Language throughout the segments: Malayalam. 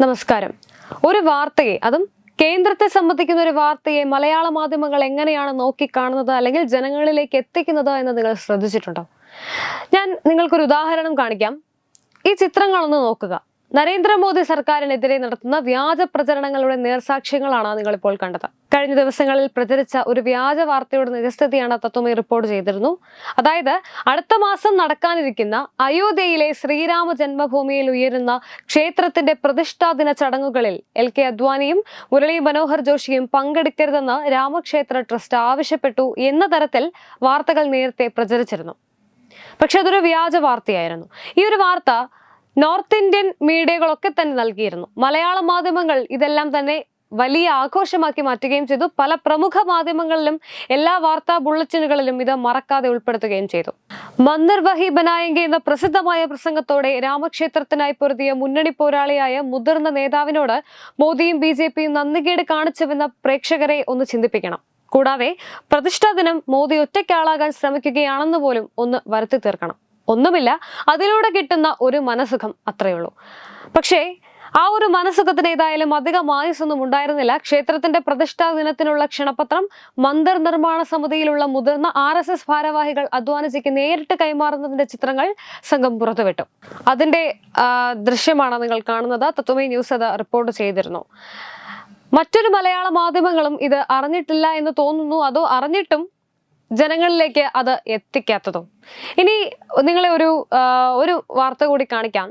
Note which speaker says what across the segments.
Speaker 1: നമസ്കാരം. ഒരു വാർത്തയെ അതും കേന്ദ്രത്തെ സംബന്ധിക്കുന്ന ഒരു വാർത്തയെ മലയാള മാധ്യമങ്ങൾ എങ്ങനെയാണ് നോക്കിക്കാണുന്നത് അല്ലെങ്കിൽ ജനങ്ങളിലേക്ക് എത്തിക്കുന്നത് എന്ന് നിങ്ങൾ ശ്രദ്ധിച്ചിട്ടുണ്ടോ? ഞാൻ നിങ്ങൾക്കൊരു ഉദാഹരണം കാണിക്കാം. ഈ ചിത്രങ്ങളൊന്ന് നോക്കുക. നരേന്ദ്രമോദി സർക്കാരിനെതിരെ നടത്തുന്ന വ്യാജ പ്രചരണങ്ങളുടെ നേർസാക്ഷ്യങ്ങളാണ് നിങ്ങളിപ്പോൾ കണ്ടത്. കഴിഞ്ഞ ദിവസങ്ങളിൽ പ്രചരിച്ച ഒരു വ്യാജ വാർത്തയുടെ നിജസ്ഥിതിയാണ് തത്വമി റിപ്പോർട്ട് ചെയ്തിരുന്നു. അതായത് അടുത്ത മാസം നടക്കാനിരിക്കുന്ന അയോധ്യയിലെ ശ്രീരാമ ജന്മഭൂമിയിൽ ഉയരുന്ന ക്ഷേത്രത്തിന്റെ പ്രതിഷ്ഠാദിന ചടങ്ങുകളിൽ എൽ കെ അദ്വാനിയും മുരളി മനോഹർ ജോഷിയും പങ്കെടുക്കരുതെന്ന് രാമക്ഷേത്ര ട്രസ്റ്റ് ആവശ്യപ്പെട്ടു എന്ന തരത്തിൽ വാർത്തകൾ നേരത്തെ പ്രചരിച്ചിരുന്നു. പക്ഷെ അതൊരു വ്യാജ വാർത്തയായിരുന്നു. ഈ ഒരു വാർത്ത നോർത്ത് ഇന്ത്യൻ മീഡിയകളൊക്കെ തന്നെ നൽകിയിരുന്നു. മലയാള മാധ്യമങ്ങൾ ഇതെല്ലാം തന്നെ വലിയ ആഘോഷമാക്കി മാറ്റുകയും ചെയ്തു. പല പ്രമുഖ മാധ്യമങ്ങളിലും എല്ലാ വാർത്താ ബുള്ളറ്റിനുകളിലും ഇത് മറക്കാതെ ഉൾപ്പെടുത്തുകയും ചെയ്തു. മന്ദർവഹി ബനായങ്ക എന്ന പ്രസിദ്ധമായ പ്രസംഗത്തോടെ രാമക്ഷേത്രത്തിനായി പൊരുതിയ മുന്നണി പോരാളിയായ മുതിർന്ന നേതാവിനോട് മോദിയും ബി ജെ പിയും നന്ദികേട് കാണിച്ചുവെന്ന പ്രേക്ഷകരെ ഒന്ന് ചിന്തിപ്പിക്കണം. കൂടാതെ പ്രതിഷ്ഠാ ദിനം മോദി ഒറ്റയ്ക്കാളാകാൻ ശ്രമിക്കുകയാണെന്ന് പോലും ഒന്ന് വരുത്തി തീർക്കണം. ഒന്നുമില്ല. അതിലൂടെ കിട്ടുന്ന ഒരു മനസുഖം അത്രയേ ഉള്ളൂ പക്ഷേ ആ ഒരു മനസുഖത്തിന് ഏതായാലും അധികം ആയുസൊന്നും ഉണ്ടായിരുന്നില്ല. ക്ഷേത്രത്തിന്റെ പ്രതിഷ്ഠാ ദിനത്തിനുള്ള ക്ഷണപത്രം മന്ദിർ നിർമ്മാണ സമിതിയിലുള്ള മുതിർന്ന ആർ എസ് എസ് ഭാരവാഹികൾ അധ്വാനിച്ചേക്ക് നേരിട്ട് കൈമാറുന്നതിന്റെ ചിത്രങ്ങൾ സംഘം പുറത്തുവിട്ടു. അതിന്റെ ദൃശ്യമാണ് നിങ്ങൾ കാണുന്നത്. തത്വമേ ന്യൂസ് അത് റിപ്പോർട്ട് ചെയ്തിരുന്നു. മറ്റൊരു മലയാള മാധ്യമങ്ങളും ഇത് അറിഞ്ഞിട്ടില്ല എന്ന് തോന്നുന്നു. അതോ അറിഞ്ഞിട്ടും ജനങ്ങളിലേക്ക് അത് എത്തിക്കാത്തതും. ഇനി നിങ്ങളെ ഒരു ഒരു വാർത്ത കൂടി കാണിക്കാം.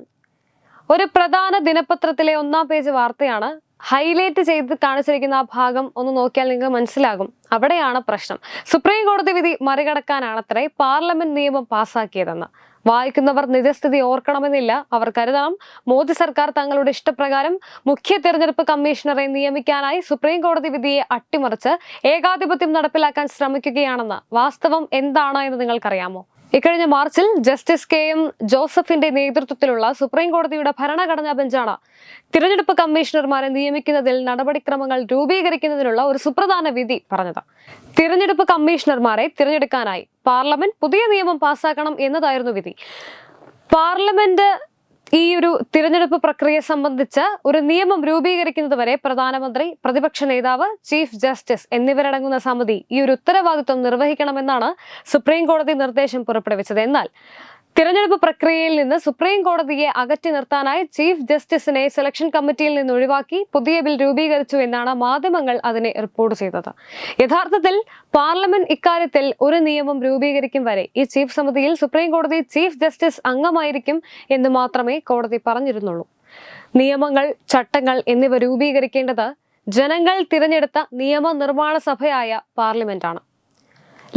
Speaker 1: ഒരു പ്രധാന ദിനപത്രത്തിലെ ഒന്നാം പേജ് വാർത്തയാണ് ഹൈലൈറ്റ് ചെയ്ത് കാണിച്ചിരിക്കുന്ന ആ ഭാഗം ഒന്ന് നോക്കിയാൽ നിങ്ങൾക്ക് മനസ്സിലാകും. അവിടെയാണ് പ്രശ്നം. സുപ്രീം കോടതി വിധി മറികടക്കാനാണത്രേ പാർലമെന്റ് നിയമം പാസാക്കിയതെന്ന്. വായിക്കുന്നവർ നിജസ്ഥിതി ഓർക്കണമെന്നില്ല. അവർ കരുതണം. മോദി സർക്കാർ തങ്ങളുടെ ഇഷ്ടപ്രകാരം മുഖ്യ തെരഞ്ഞെടുപ്പ് കമ്മീഷണറെ നിയമിക്കാനായി സുപ്രീം കോടതി വിധിയെ അട്ടിമറിച്ച് ഏകാധിപത്യം നടപ്പിലാക്കാൻ ശ്രമിക്കുകയാണെന്ന് വാസ്തവം എന്താണ് എന്ന് നിങ്ങൾക്കറിയാമോ? ഇക്കഴിഞ്ഞ മാർച്ചിൽ ജസ്റ്റിസ് കെ എം ജോസഫിന്റെ നേതൃത്വത്തിലുള്ള സുപ്രീം കോടതിയുടെ ഭരണഘടനാ ബെഞ്ചാണ് തിരഞ്ഞെടുപ്പ് കമ്മീഷണർമാരെ നിയമിക്കുന്നതിൽ നടപടിക്രമങ്ങൾ രൂപീകരിക്കുന്നതിനുള്ള ഒരു സുപ്രധാന വിധി പറഞ്ഞത്. തിരഞ്ഞെടുപ്പ് കമ്മീഷണർമാരെ തിരഞ്ഞെടുക്കാനായി പാർലമെന്റ് പുതിയ നിയമം പാസ്സാക്കണം എന്നതായിരുന്നു വിധി. പാർലമെന്റ് ഈ ഒരു തിരഞ്ഞെടുപ്പ് പ്രക്രിയ സംബന്ധിച്ച ഒരു നിയമം രൂപീകരിക്കുന്നത് വരെ പ്രധാനമന്ത്രി പ്രതിപക്ഷ നേതാവ് ചീഫ് ജസ്റ്റിസ് എന്നിവരടങ്ങുന്ന സമിതി ഈ ഒരു ഉത്തരവാദിത്വം നിർവഹിക്കണമെന്നാണ് സുപ്രീം കോടതി നിർദ്ദേശം പുറപ്പെടുവിച്ചത്. എന്നാൽ തിരഞ്ഞെടുപ്പ് പ്രക്രിയയിൽ നിന്ന് സുപ്രീം കോടതിയെ അകറ്റി നിർത്താനായി ചീഫ് ജസ്റ്റിസിനെ സെലക്ഷൻ കമ്മിറ്റിയിൽ നിന്ന് ഒഴിവാക്കി പുതിയ ബിൽ രൂപീകരിച്ചു എന്നാണ് മാധ്യമങ്ങൾ അതിനെ റിപ്പോർട്ട് ചെയ്തത്. യഥാർത്ഥത്തിൽ പാർലമെന്റ് ഇക്കാര്യത്തിൽ ഒരു നിയമം രൂപീകരിക്കും വരെ ഈ ചീഫ് സമിതിയിൽ സുപ്രീം കോടതി ചീഫ് ജസ്റ്റിസ് അംഗമായിരിക്കും എന്ന് മാത്രമേ കോടതി പറഞ്ഞിരുന്നുള്ളൂ. നിയമങ്ങൾ ചട്ടങ്ങൾ എന്നിവ രൂപീകരിക്കേണ്ടത് ജനങ്ങൾ തിരഞ്ഞെടുത്ത നിയമനിർമ്മാണ സഭയായ പാർലമെന്റാണ്.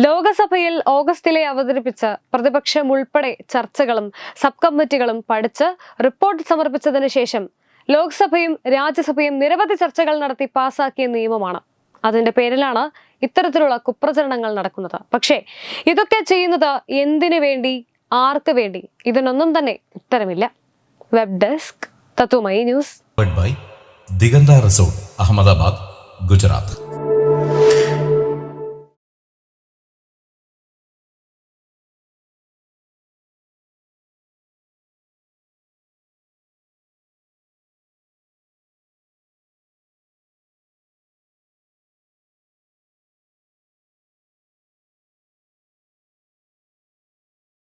Speaker 1: ലോകസഭയിൽ ഓഗസ്റ്റിലെ അവതരിപ്പിച്ച പ്രതിപക്ഷം ഉൾപ്പെടെ ചർച്ചകളും സബ് കമ്മിറ്റികളും പഠിച്ച് റിപ്പോർട്ട് സമർപ്പിച്ചതിന് ശേഷം ലോക്സഭയും രാജ്യസഭയും നിരവധി ചർച്ചകൾ നടത്തി പാസാക്കിയ നിയമമാണ്. അതിന്റെ പേരിലാണ് ഇത്തരത്തിലുള്ള കുപ്രചരണങ്ങൾ നടക്കുന്നത്. പക്ഷേ ഇതൊക്കെ ചെയ്യുന്നത് എന്തിനു വേണ്ടി? ആർക്ക് വേണ്ടി? ഇതിനൊന്നും തന്നെ ഉത്തരമില്ല. Web desk Tatwamayi news.
Speaker 2: Diganta resort Ahmedabad Gujarat.